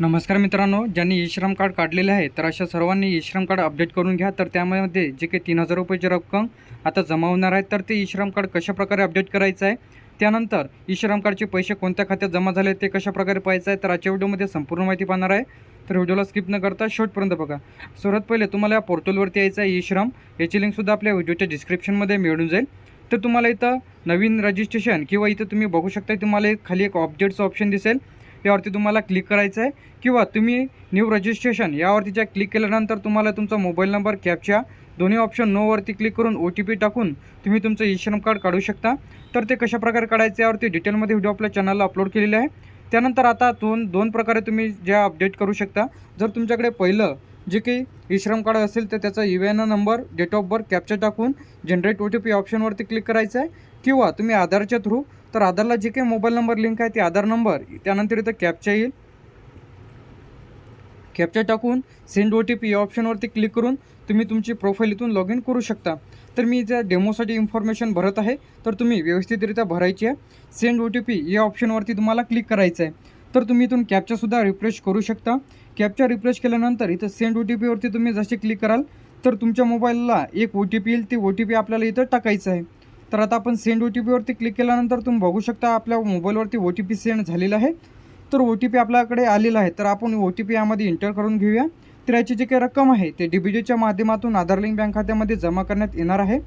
नमस्कार मित्रांनो ज्यांनी ई श्रम कार्ड काढलेले आहे तर अशा सर्वांनी ई श्रम कार्ड अपडेट करून घ्या. तर त्यामध्ये जे काही तीन हजार रुपयाची रक्कम आता जमा होणार आहे तर ते ई श्रम कार्ड कशाप्रकारे अपडेट करायचं आहे? त्यानंतर ई श्रम कार्डचे पैसे कोणत्या खात्यात जमा झाले ते कशाप्रकारे पाहायचं आहे? तर आजच्या व्हिडिओमध्ये संपूर्ण माहिती पाहणार आहे. तर व्हिडिओला स्किप न करता शेवटपर्यंत बघा. सर्वात पहिले तुम्हाला या पोर्टलवरती यायचं आहे ई श्रम याची लिंकसुद्धा आपल्या व्हिडिओच्या डिस्क्रिप्शनमध्ये मिळून जाईल. तर तुम्हाला इथं नवीन रजिस्ट्रेशन किंवा इथं तुम्ही बघू शकता तुम्हाला खाली एक अपडेटचं ऑप्शन दिसेल. यावरती तुम्हाला क्लिक करायचं आहे किंवा तुम्ही न्यू रजिस्ट्रेशन यावरती ज्या क्लिक केल्यानंतर तुम्हाला तुमचा मोबाईल नंबर कॅपच्या दोन्ही ऑप्शन नोवरती क्लिक करून ओ टी पी टाकून तुम्ही तुमचं ई श्रम कार्ड काढू शकता. तर ते कशाप्रकारे काढायचं यावरती डिटेलमध्ये व्हिडिओ आपल्या चॅनलला अपलोड केलेले आहे. त्यानंतर आता दोन दोन प्रकारे तुम्ही ज्या अपडेट करू शकता. जर तुमच्याकडे पहिलं जे काही ई श्रम कार्ड असेल तर त्याचा U N number date of birth capture टाकून जनरेट ओ टी पी ऑप्शनवरती क्लिक करायचं आहे. किंवा तुम्ही आधारच्या थ्रू तर आधारला जे काही मोबाईल नंबर लिंक आहे ते आधार नंबर त्यानंतर इथं कॅप्चा येईल. कॅप्चा टाकून सेंड ओ टी पी या ऑप्शनवरती क्लिक करून तुम्ही तुमची प्रोफाईल इथून लॉग इन करू शकता. तर मी ज्या डेमोसाठी इन्फॉर्मेशन भरत आहे तर तुम्ही व्यवस्थितरित्या भरायची आहे. सेंड ओ टी पी या ऑप्शनवरती तुम्हाला क्लिक करायचं आहे. तर तुम्ही इथून कॅप्चासुद्धा रिफ्रेश करू शकता. कॅप्चा रिफ्रेश केल्यानंतर इथं सेंड ओ टी पीवरती तुम्ही जसे क्लिक कराल तर तुमच्या मोबाईलला एक ओ टी पी येईल. ती ओ टी पी आपल्याला इथं टाकायचं आहे. तर आता आपण सेंड ओ टी पीवरती क्लिक केल्यानंतर तुम्ही बघू शकता आपल्या मोबाईलवरती ओ टी पी सेंड झालेला आहे. तर ओ टी पी आपल्याकडे आलेला आहे. तर आपण ओ टी पी यामध्ये इंटर करून घेऊया. तर याची जी काही रक्कम आहे ते डी बी माध्यमातून आधार लिंक बँक खात्यामध्ये जमा करण्यात येणार आहे.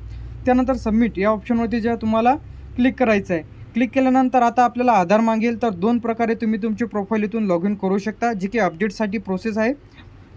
त्यानंतर सबमिट या ऑप्शनवरती ज्या तुम्हाला क्लिक करायचं आहे. क्लिक केल्यानंतर आता आपल्याला आधार मागेल तर दोन प्रकारे तुम्ही तुमची प्रोफाईल इथून लॉग इन करू शकता जी की अपडेटसाठी प्रोसेस आहे.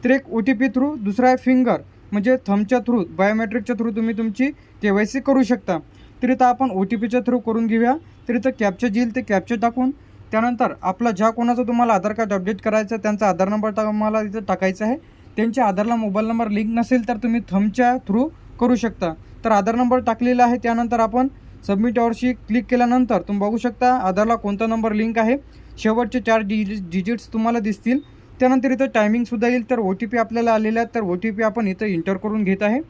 तर एक ओ टी पी थ्रू दुसरा आहे फिंगर म्हणजे थमच्या थ्रू बायोमेट्रिकच्या थ्रू तुम्ही तुमची के वाय सी करू शकता. तर इथं आपण ओ टी पीच्या थ्रू करून घेऊया. तरी तर कॅप्चर येईल ते कॅप्चर टाकून त्यानंतर आपला ज्या कोणाचं तुम्हाला आधार कार्ड अपडेट करायचं आहे त्यांचा आधार नंबर तुम्हाला इथं टाकायचा आहे. त्यांच्या आधारला मोबाईल नंबर लिंक नसेल तर तुम्ही थमच्या थ्रू करू शकता. तर आधार नंबर टाकलेला आहे त्यानंतर आपण सबमिट यावरशी क्लिक केल्यानंतर तुम्ही बघू शकता आधारला कोणता नंबर लिंक आहे शेवटचे चार डिजि डिजिट्स तुम्हाला दिसतील. त्यानंतर इथं टायमिंगसुद्धा येईल तर ओ टी पी आपल्याला आलेला आहे तर ओ टी पी आपण इथं इंटर करून घेत आहे.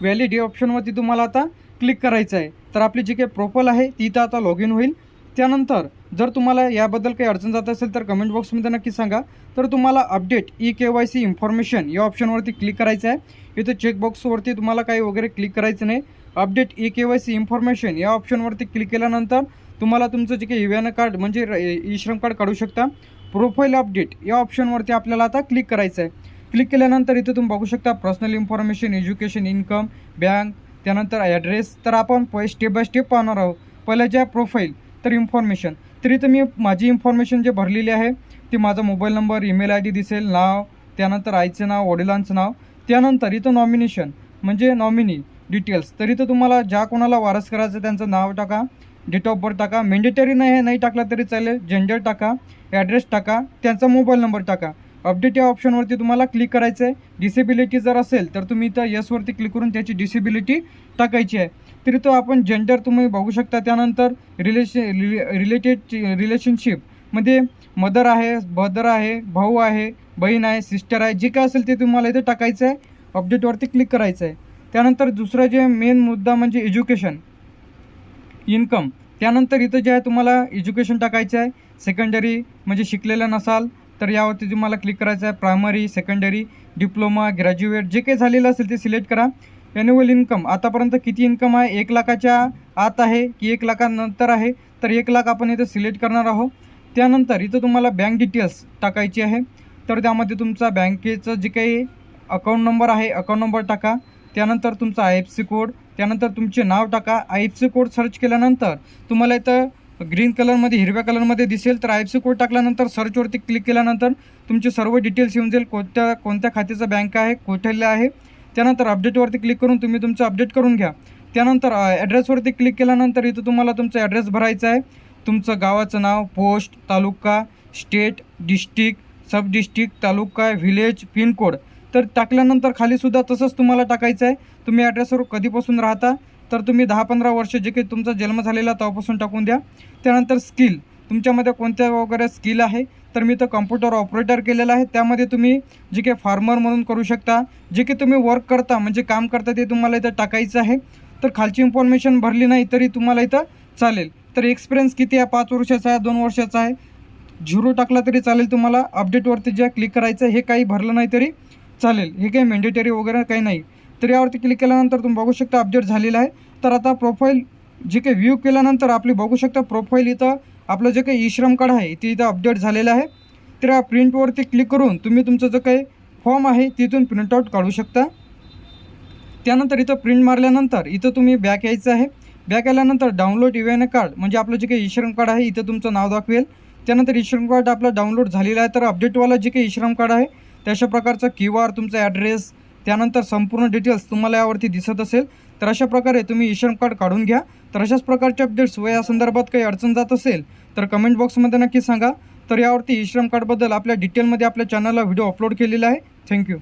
व्हॅलिड ऑप्शनवरती तुम्हाला आता क्लिक करायचं आहे तर आपली जी काही प्रोफाईल आहे ती इथं आता लॉग इन होईल. त्यानंतर जर तुम्हाला याबद्दल काही अडचण जात असेल तर कमेंट बॉक्समध्ये नक्की सांगा. तर तुम्हाला update E K Y C information या ऑप्शनवरती क्लिक करायचं आहे इथं चेकबॉक्सवरती तुम्हाला काही वगैरे क्लिक करायचं नाही. Update E K Y C information या ऑप्शनवरती क्लिक केल्यानंतर तुम्हाला तुमचं जे काही यू कार्ड म्हणजे ई श्रम कार्ड काढू शकता. प्रोफाईल अपडेट या ऑप्शनवरती आपल्याला आता क्लिक करायचं आहे क्लिक केल्यानंतर इथं तुम्ही बघू शकता personal information education income bank त्यानंतर ॲड्रेस तर आपण प स्टेप बाय स्टेप पाहणार आहोत. पहिल्याच्या प्रोफाईल तर इन्फॉर्मेशन तर मी माझी इन्फॉर्मेशन जे भरलेली आहे ती माझा mobile number email I D दिसेल नाव त्यानंतर आईचं नाव वडिलांचं नाव त्यानंतर इथं नॉमिनेशन म्हणजे नॉमिनी डिटेल्स तर इथं तुम्हाला ज्या कोणाला वारस करायचं त्यांचं नाव टाका डेट ऑफ बर्थ टाका. मेंडेटरी नाही हे नाही टाकला तरी चालेल. जेंडर टाका ॲड्रेस टाका त्यांचा मोबाईल नंबर टाका. अपडेट या ऑप्शनवरती तुम्हाला क्लिक करायचं आहे. डिसेबिलिटी जर असेल तर तुम्ही इथं यसवरती क्लिक करून त्याची डिसेबिलिटी टाकायची आहे. तरी तो आपण जेंडर तुम्ही बघू शकता. त्यानंतर रिलेशन रिलेटेड रिलेशनशिपमध्ये मदर आहे ब्रदर आहे भाऊ आहे बहीण आहे सिस्टर आहे जे काय असेल ते तुम्हाला इथे टाकायचं आहे. अपडेटवरती क्लिक करायचं आहे. त्यानंतर दुसरं जे मेन मुद्दा म्हणजे एज्युकेशन इन्कम त्यानंतर इथं जे आहे तुम्हाला एज्युकेशन टाकायचं आहे. सेकंडरी म्हणजे शिकलेलं नसाल तर यावरती तुम्हाला क्लिक करायचं आहे प्रायमरी सेकंडरी डिप्लोमा ग्रॅज्युएट जे काही झालेलं असेल ते सिलेक्ट करा. ॲन्युअल इन्कम आतापर्यंत किती इन्कम आहे? एक लाखाच्या आत आहे की एक लाखानंतर आहे? तर एक लाख आपण इथं सिलेक्ट करणार आहोत. त्यानंतर इथं तुम्हाला बँक डिटेल्स टाकायची आहे. तर त्यामध्ये तुमचा बँकेचं जे काही अकाउंट नंबर आहे अकाउंट नंबर टाका. त्यानंतर तुमचा आय एफ सी कोड त्यानंतर तुमचे नाव टाका. I F C code search केल्यानंतर तुम्हाला इथं ग्रीन कलरमध्ये हिरव्या कलरमध्ये दिसेल तर आय एफ सी कोड टाकल्यानंतर सर्चवरती क्लिक केल्यानंतर तुमचे सर्व डिटेल्स येऊन जाईल कोणत्या कोणत्या खात्याचं बँक आहे कुठले आहे. त्यानंतर अपडेटवरती क्लिक करून तुम्ही तुमचं अपडेट करून घ्या. त्यानंतर ॲड्रेसवरती क्लिक केल्यानंतर इथं तुम्हाला तुमचा ॲड्रेस भरायचा आहे. तुमचं गावाचं नाव post taluka state district sub district taluka village pincode तर टाकल्यानंतर खालीसुद्धा तसंच तुम्हाला टाकायचं आहे. तुम्ही ॲड्रेसवर कधीपासून राहता तर तुम्ही दहा पंधरा वर्ष जे काही तुमचा जन्म झालेला तेव्हापासून टाकून द्या. त्यानंतर स्किल तुमच्यामध्ये कोणत्या वगैरे स्किल आहे? तर मी तर कम्प्युटर ऑपरेटर केलेलं आहे. त्यामध्ये तुम्ही जे काही फार्मर म्हणून करू शकता. जे काही तुम्ही वर्क करता म्हणजे काम करता ते तुम्हाला इथं टाकायचं आहे. तर खालची इन्फॉर्मेशन भरली नाही तरी तुम्हाला इथं चालेल. तर एक्सपिरियन्स किती आहे? पाच वर्षाचा आहे दोन वर्षाचा आहे. झिरो टाकला तरी चालेल तुम्हाला. अपडेटवरती ज्या क्लिक करायचं आहे हे काही भरलं नाही तरी चालेल. हे काही मेंडेटरी वगैरे काही नाही. तर यावरती क्लिक केल्यानंतर तुम्ही बघू शकता अपडेट झालेला आहे. तर आता प्रोफाईल जे काही व्ह्यू केल्यानंतर आपली बघू शकता प्रोफाईल इथं आपलं जे काही ई श्रम कार्ड आहे ते इथं अपडेट झालेलं आहे. तर या प्रिंटवरती क्लिक करून तुम्ही तुमचं जो काही फॉर्म आहे तिथून प्रिंटआउट काढू शकता. त्यानंतर इथं प्रिंट मारल्यानंतर इथं तुम्ही बॅक यायचं आहे. बॅक आल्यानंतर डाउनलोड इव्हेन कार्ड म्हणजे आपलं जे काही ईश्रम कार्ड आहे इथं तुमचं नाव दाखवेल. त्यानंतर ईश्रम कार्ड आपलं डाउनलोड झालेलं आहे. तर अपडेटवाला जे काही ईश्रम कार्ड आहे तशा प्रकारचा क्यू आर तुमचा ॲड्रेस त्यानंतर संपूर्ण डिटेल्स तुम्हाला यावरती दिसत असेल. तर अशा प्रकारे तुम्ही ईश्रम कार्ड काढून घ्या. तर अशाच प्रकारचे अपडेट्स व या संदर्भात काही अडचण जात असेल तर कमेंट बॉक्समध्ये नक्की सांगा. तर यावरती ईश्रम कार्डबद्दल आपल्या डिटेलमध्ये आपल्या चॅनलला व्हिडिओ अपलोड केलेला आहे. थँक्यू